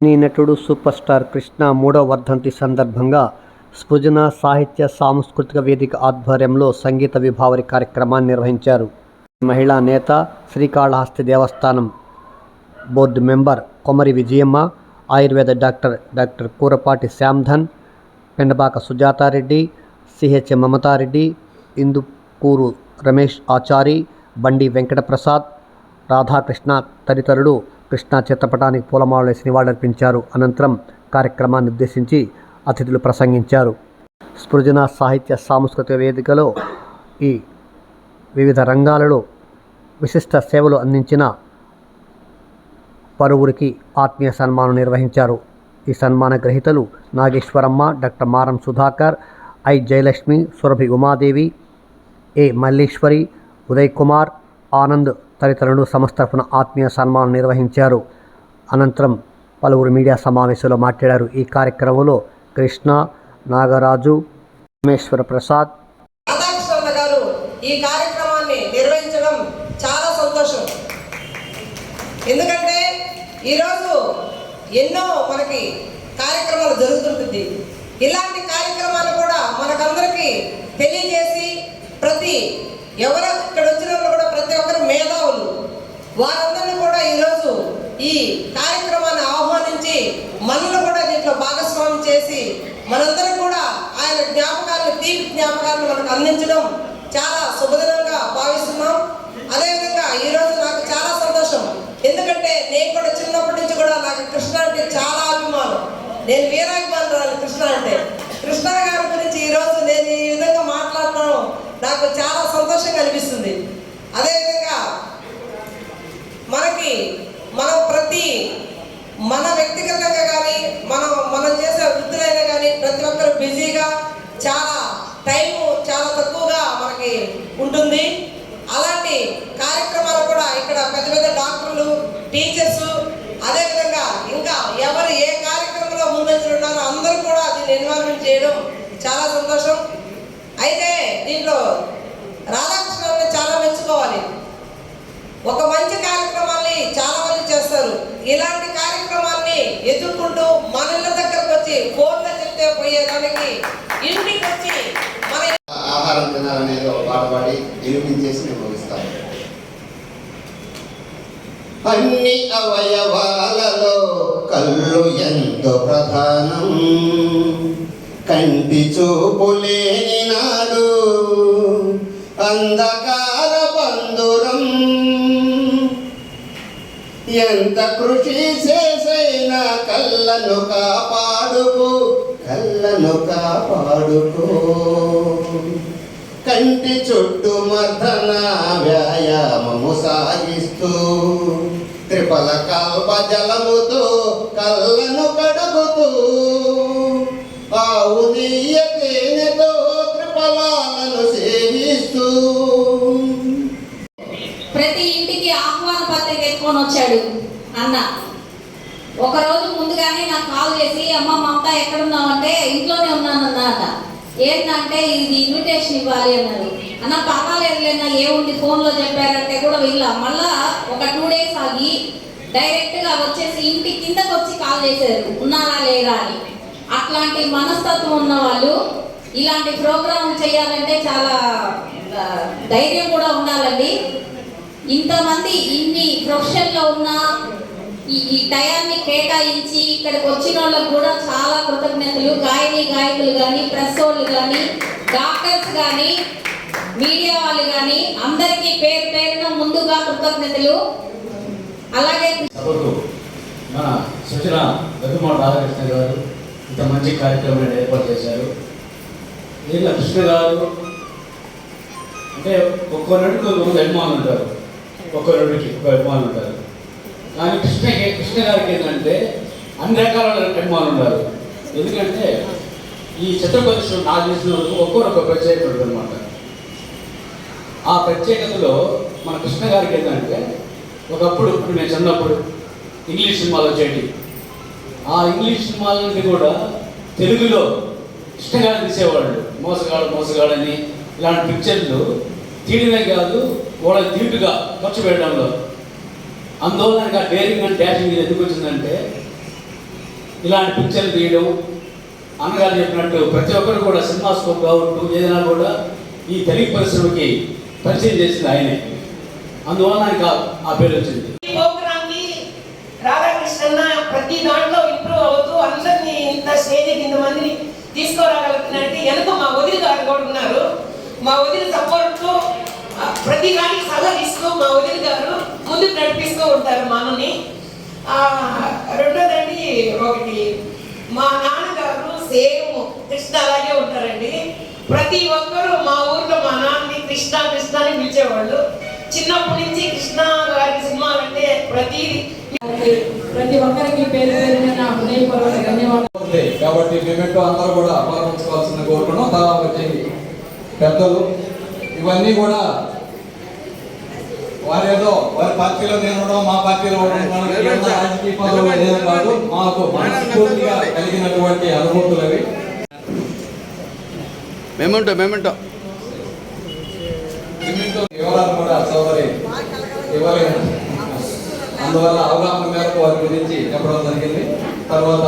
నీ నటుడు super star Krishna మూడవ వర్ధంతి సందర్భంగా సృజన సాహిత్య సాంస్కృతిక వేదిక ఆధ్వర్యంలో సంగీత విభావరి కార్యక్రమాన్ని నిర్వహించారు. మహిళా నేత Srikalahasti Devasthanam board member Komari Vijayamma Ayurveda doctor doctor Kurapati Shyamdhan Pendabaka Sujatha Reddy C H Mamata Reddy Indukuru Ramesh Achari Bandi Venkata Prasad Radhakrishna తదితరులు కృష్ణ చిత్రపటానికి పూలమాలలు నివాళులర్పించారు. అనంతరం కార్యక్రమాన్ని ఉద్దేశించి అతిథులు ప్రసంగించారు. స్పృజన సాహిత్య సాంస్కృతిక వేదికలో ఈ వివిధ రంగాలలో విశిష్ట సేవలు అందించిన పలువురికి ఆత్మీయ సన్మానం నిర్వహించారు. ఈ సన్మాన గ్రహీతలు Nageswaramma doctor Maram Sudhakar I Jayalakshmi Surabhi Umadevi A Malleswari Uday Kumar Anand తదితరులు సంస్థ తరఫున ఆత్మీయ సన్మానం నిర్వహించారు. అనంతరం పలువురు మీడియా సమావేశంలో మాట్లాడారు. ఈ కార్యక్రమంలో కృష్ణ నాగరాజు రామేశ్వర ప్రసాద్ రాధాకృష్ణ గారు ఈ కార్యక్రమాన్ని నిర్వహించడం చాలా సంతోషం. ఎందుకంటే ఈరోజు ఎన్నో మనకి కార్యక్రమాలు జరుగుతుంటుంది. ఇలాంటి కార్యక్రమాలు కూడా మనకందరికీ తెలియజేసి ప్రతి ఎవరు ఇక్కడ వచ్చిన వాళ్ళు కూడా ప్రతి ఒక్కరు మేధావులు వారందరినీ కూడా ఈరోజు ఈ కార్యక్రమాన్ని ఆహ్వానించి మనల్ని కూడా దీంట్లో భాగస్వామ్యం చేసి మనందరం కూడా ఆయన జ్ఞాపకాలను తీపి జ్ఞాపకాలను మనకు అందించడం చాలా శుభదినంగా భావిస్తున్నాం. అదేవిధంగా ఈరోజు నాకు చాలా సంతోషం. ఎందుకంటే నేను కూడా చిన్నప్పటి నుంచి కూడా నాకు కృష్ణ అంటే చాలా అభిమానం. నేను వీరాభిమానురాలు కృష్ణ అంటే. కృష్ణ గారి గురించి ఈరోజు నేను ఈ విధంగా మాట్లాడటం నాకు చాలా సంతోషంగా అనిపిస్తుంది. అదే మనకి మనం ప్రతి మన వ్యక్తిగతంగా కానీ మనం మనం చేసే వృత్తులైనా కానీ ప్రతి ఒక్కరు బిజీగా చాలా టైం చాలా తక్కువగా మనకి ఉంటుంది. అలాంటి కార్యక్రమాలు కూడా ఇక్కడ పెద్ద పెద్ద డాక్టర్లు టీచర్స్ అదేవిధంగా ఇంకా ఎవరు ఏ కార్యక్రమంలో ముందంజలు ఉన్నారో అందరూ కూడా దీన్ని ఇన్వాల్వ్మెంట్ చేయడం చాలా సంతోషం. అయితే దీంట్లో రాధాకృష్ణ చాలా మెచ్చుకోవాలి. ఒక మంచి కార్యక్రమం ఇలాంటి కార్యక్రమాన్ని ఎదుర్కొంటూ మన ఇళ్ళ దగ్గరకు వచ్చి ఫోన్లో చెప్తే పోయేదానికి ఇంటికి వచ్చి మన ఆహారం తినాలనేది ఒక పాట పాడి వినిపించేసి నేను ముగిస్తాను అన్ని అవయవాలలో కళ్ళు ఎంతో ప్రధానం. కంటి చూపు లేని నాడు అంధకార పందురం ఎంత కృషి చేసైనా కళ్ళను కాపాడుకు కళ్ళను కాపాడుకో. కంటి చుట్టూ మర్దన వ్యాయామము సాగిస్తూ త్రిపల కల్ప జలముతో కళ్ళను కడుగుతూ. ఆవు నీయ తేనెతో త్రిపలాలను సేవిస్తూ అన్న ఒక రోజు ముందుగానే నాకు కాల్ చేసి అమ్మ మమత ఎక్కడున్నావంటే ఇంట్లోనే ఉన్నాను అన్న ఏంటంటే ఇది ఇన్విటేషన్ ఇవ్వాలి అన్నారు. అన్న పర్వాలేదులేనా ఏముంది ఫోన్లో చెప్పారంటే కూడా వీళ్ళ మళ్ళా ఒక టూ డేస్ ఆగి డైరెక్ట్గా వచ్చేసి ఇంటి కిందకు వచ్చి కాల్ చేశారు. ఉన్నారా లేరా అని. అట్లాంటి మనస్తత్వం ఉన్న వాళ్ళు ఇలాంటి ప్రోగ్రాం చేయాలంటే చాలా ధైర్యం కూడా ఉండాలండి. ఇంతమంది ఇన్ని ప్రొఫెషన్లో ఉన్న ఈ ఈ టయాన్ని కేటాయించి ఇక్కడికి వచ్చిన వాళ్ళకు కూడా చాలా కృతజ్ఞతలు. గాయని గాయకులు కానీ ప్రెస్ వాళ్ళు కానీ డాక్టర్స్ కానీ మీడియా వాళ్ళు కానీ అందరికీ పేరు పేరున ముందుగా కృతజ్ఞతలు. అలాగే మన సృజన దగ్గుమాడ రాధాకృష్ణ గారు ఇంత మంచి కార్యక్రమాన్ని ఏర్పాటు చేశారు. వీళ్ళ కృష్ణ గారు అంటే ఒక్కో నడికి అభిమానులు ఉంటారు. ఒక్కో నడికి ఒక అభిమానులు ఉంటారు. కానీ కృష్ణ గారికి ఏంటంటే అన్ని రకాల అభిమానులు ఉన్నారు ఎందుకంటే ఈ చిత్ర పరిశ్రమ నాకు తెలిసిన వరకు ఒక్కొక్క ఒక ప్రత్యేకత ఉంటుంది అనమాట ఆ ప్రత్యేకతలో మన కృష్ణ గారికి ఏంటంటే ఒకప్పుడు ఇప్పుడు నేను చిన్నప్పుడు ఇంగ్లీష్ సినిమాలు వచ్చేటి ఆ ఇంగ్లీష్ సినిమాలని కూడా తెలుగులో ఇష్టంగా తీసేవాళ్ళు. మోసగాడు మోసగాడని ఇలాంటి పిక్చర్లు తీయడమే కాదు కూడా దీటుగా ఖర్చు పెట్టడంలో అందువల్ల డేరింగ్ అండ్ డాషింగ్ ఎందుకు వచ్చిందంటే ఇలాంటి పిక్చర్లు తీయడం అన్నగారు చెప్పినట్టు ప్రతి ఒక్కరు కూడా సినిమా స్కోప్ కావచ్చు ఏదైనా కూడా ఈ తెలుగు పరిశ్రమకి పరిచయం చేసింది ఆయనే. అందువల్ల ఆయనకు ఆ- పేరు వచ్చింది. ఈ ప్రతి దాంట్లో ఇంప్రూవ్ అవుతూ అందరినీ ఇంత స్టేజ్కి ఇంత మందిని తీసుకురాగలుగుతున్నారంటే వెనక మా వదిలి గారు కూడా ఉన్నారు. మా వదిలి సపోర్ట్ ప్రతి దానికి సలహా ఇస్తూ మా వదిలి గారు ముందుకు నడిపిస్తూ ఉంటారు మనని ఆ, రెండోదండి ఒకటి మా నాన్నగారు సేమ్ కృష్ణ అలాగే ఉంటారండి. ప్రతి ఒక్కరూ మా ఊర్లో మా నాన్నని కృష్ణ కృష్ణ అని పిలిచేవాళ్ళు. చిన్నప్పటి నుంచి కృష్ణ గారి సినిమాలు అంటే ప్రతి ప్రతి ఒక్కరికి పేరు పేరున నా హృదయపూర్వక ధన్యవాదాలు. ఉంది కాబట్టి మేమెంటో అందరూ కూడా పాల్పంచుకోవాల్సింది కోరుకున్నాం. తర్వాత పెద్దలు ఇవన్నీ కూడా వారేదో వారి పార్టీలో నేను ఉండడం మా పార్టీలో ఉండడం రాజకీయ పదవులు ఏదో కాదు మాకు మనస్ఫూర్తిగా కలిగినటువంటి అనుభూతులు అవి మేముంటాం. మేముంటాం వివరాలు కూడా సోదరి ఇవ్వలేదు అందువల్ల అవగాహన మేరకు వారి గురించి చెప్పడం జరిగింది. తర్వాత